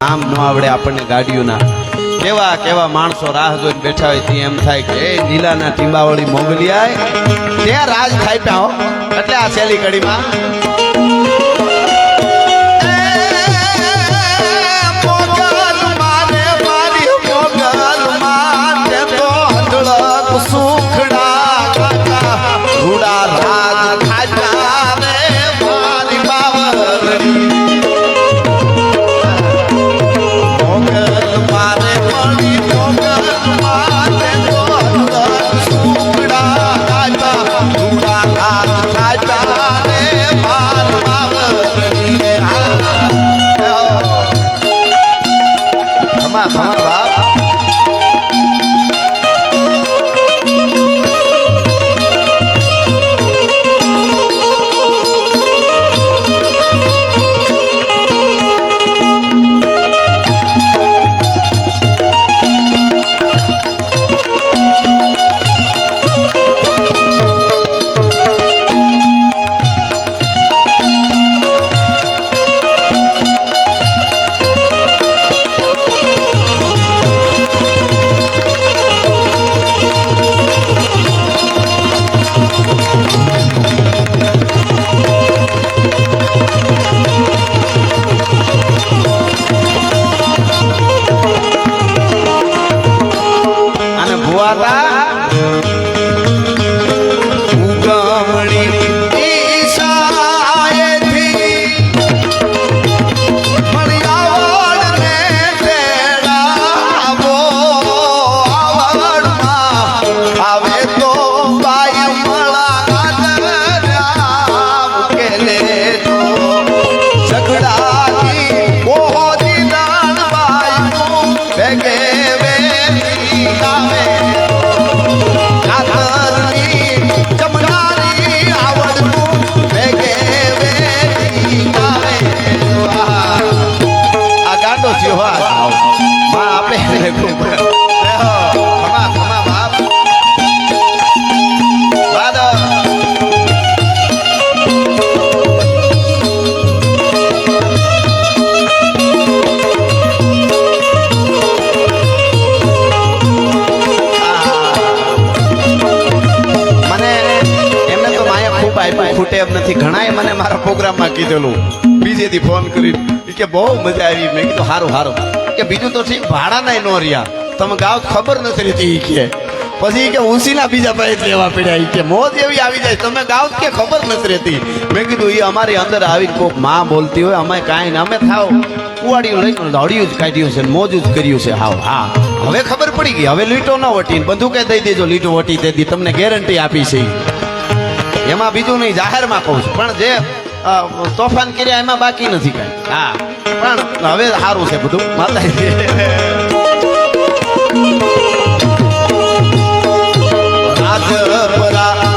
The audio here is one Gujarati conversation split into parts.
આમ ન આવડે આપણને ગાડીઓના. કેવા કેવા માણસો રાહ જોઈને બેઠા હોય તે એમ થાય કે, એ લીલાના ટીંબાવાળી મોગલી આય ત્યાં રાજ થાય હો. એટલે આ છેલ્લી કડીમાં આ ગાંડો થયો હા. આપણે ખૂબ ખૂટે એમ નથી. ઘણાએ મને મારા પ્રોગ્રામમાં કીધેલું. બીજેથી ફોન કરી કે, બહુ મજા આવી. મેં કીધું સારું સારું કે, બીજું તો ઠીક ભાડાના ન રહ્યા. તમે ગાવ ખબર નથી રહેતી. કે, પછી કે ઉંસીના બીજા પાસે લેવા પડ્યા. કે, મોજ એવી આવી જાય. તમે ગાવ કે ખબર નથી રહેતી. મેં કીધું એ અમારી અંદર આવી કોકમાં બોલતી હોય, અમે કાંઈ ને અમે થાવ. કુવાડીયું લઈને દોડ્યું જ, કાઢ્યું છે મોજું જ કર્યું છે. હાવ, હા. હવે ખબર પડી ગઈ. હવે લીટો ન વટીને. બધું બંદૂકે દઈ દેજો, લીટો વટી દે તમને ગેરંટી આપી છે. એમાં બીજું નહીં જાહેરમાં કહું છું. પણ જે તોફાન કર્યા એમાં બાકી નથી કાંઈ. હા. પણ હવે સારું છે બધું. માતાજી. ધામેથી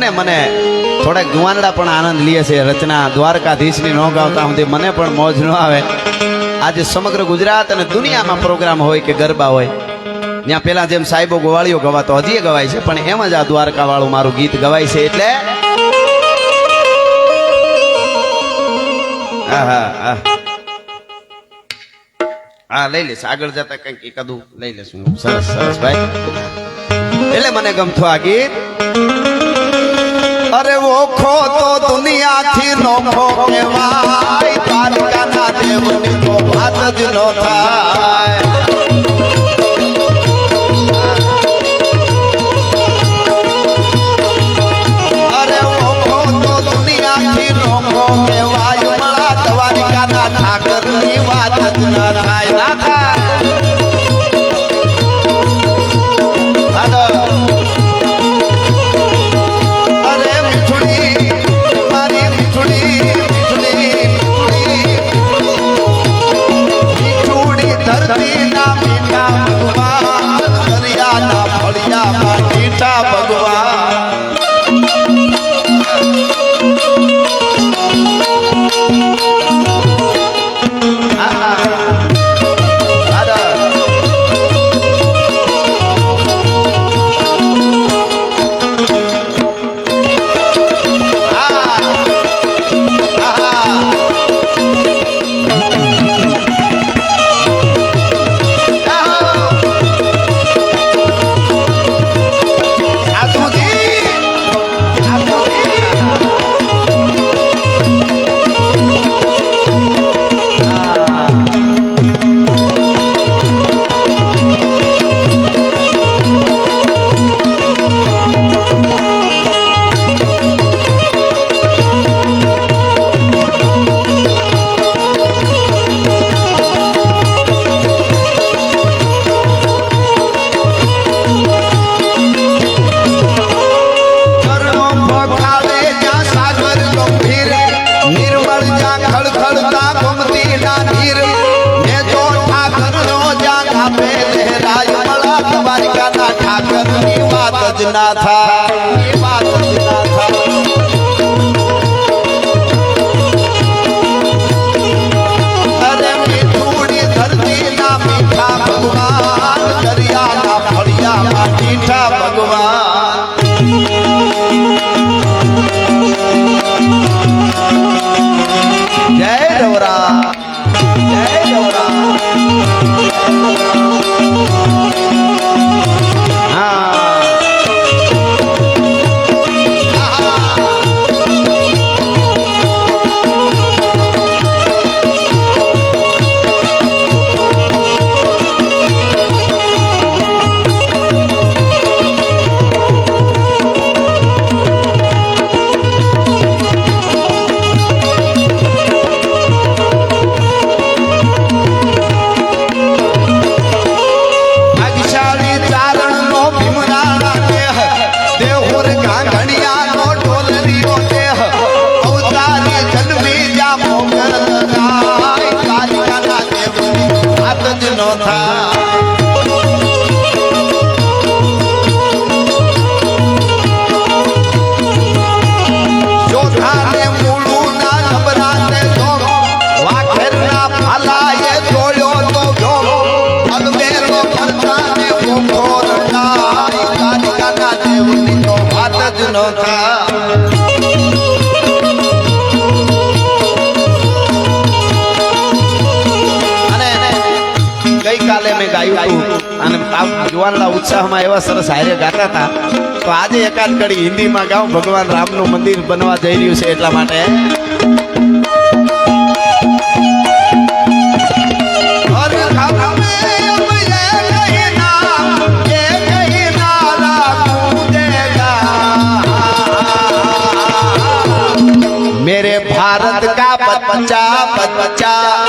અને મને થોડાક જુવાનડા પણ આનંદ લે છે. રચના દ્વારકાધીશની નો ગાવતા સુધી મને પણ મોજ ન આવે. આજે સમગ્ર ગુજરાત અને દુનિયામાં પ્રોગ્રામ હોય કે ગરબા હોય, ત્યાં પેલા જેમ સાહેબો ગવાળીઓ ગવાતો, હજી ગવાય છે. પણ એમ જ આ દ્વારકા વાળું મારું ગીત ગવાય છે એટલે. હા લઈ લેશ આગળ જતા કંઈક એકાદું લઈ લેશું સરસ સરસ, ભાઈ. એટલે મને ગમતું આ ગીત. અરે ઓખો તો દુનિયાથી નોખો કહેવાય. દ્વારકાના દેવની તો વાત જ ન થાય. ફળિયામાં મીઠા ભગવાન. વાત જ દેહુર ગાંગણિયાનો ન થા મેં ગાયું હતું. અને આ ઉત્સાહમાં એવા સરસ હારે ગાતા તો આજે એકાદ કડી હિન્દીમાં ગાઉં ભગવાન રામનું મંદિર બનવા જઈ રહ્યું છે એટલા માટે भारत का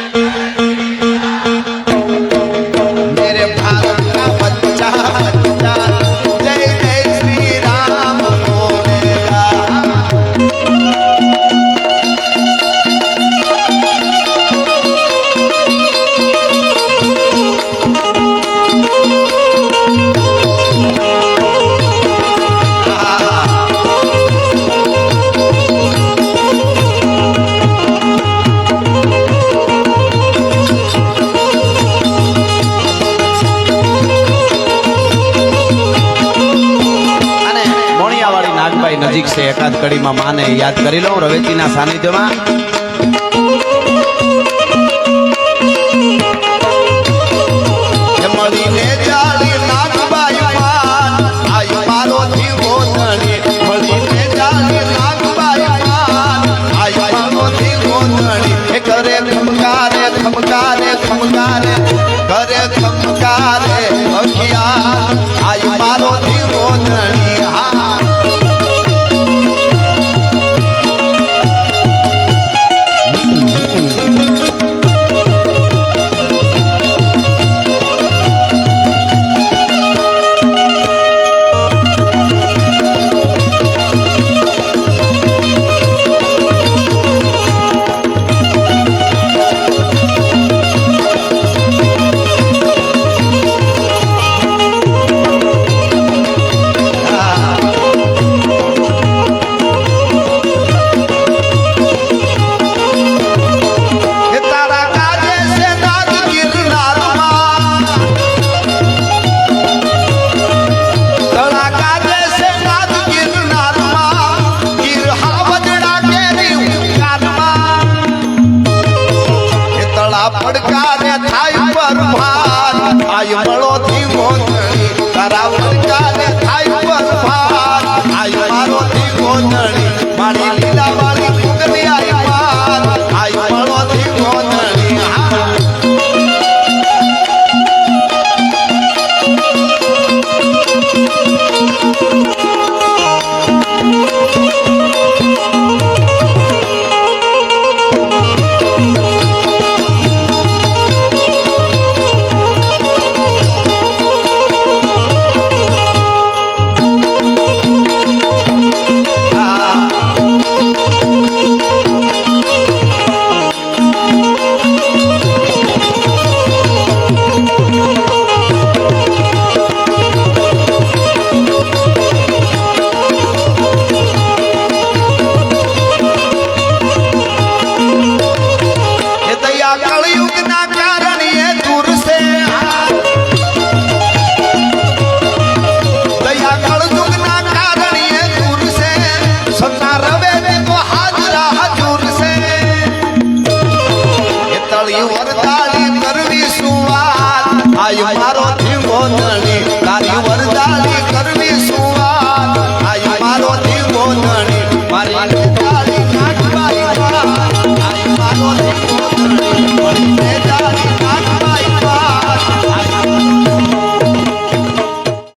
યાદ કરીમાં માને. યાદ કરી લઉં રવેચીના સાનિધ્યમાં.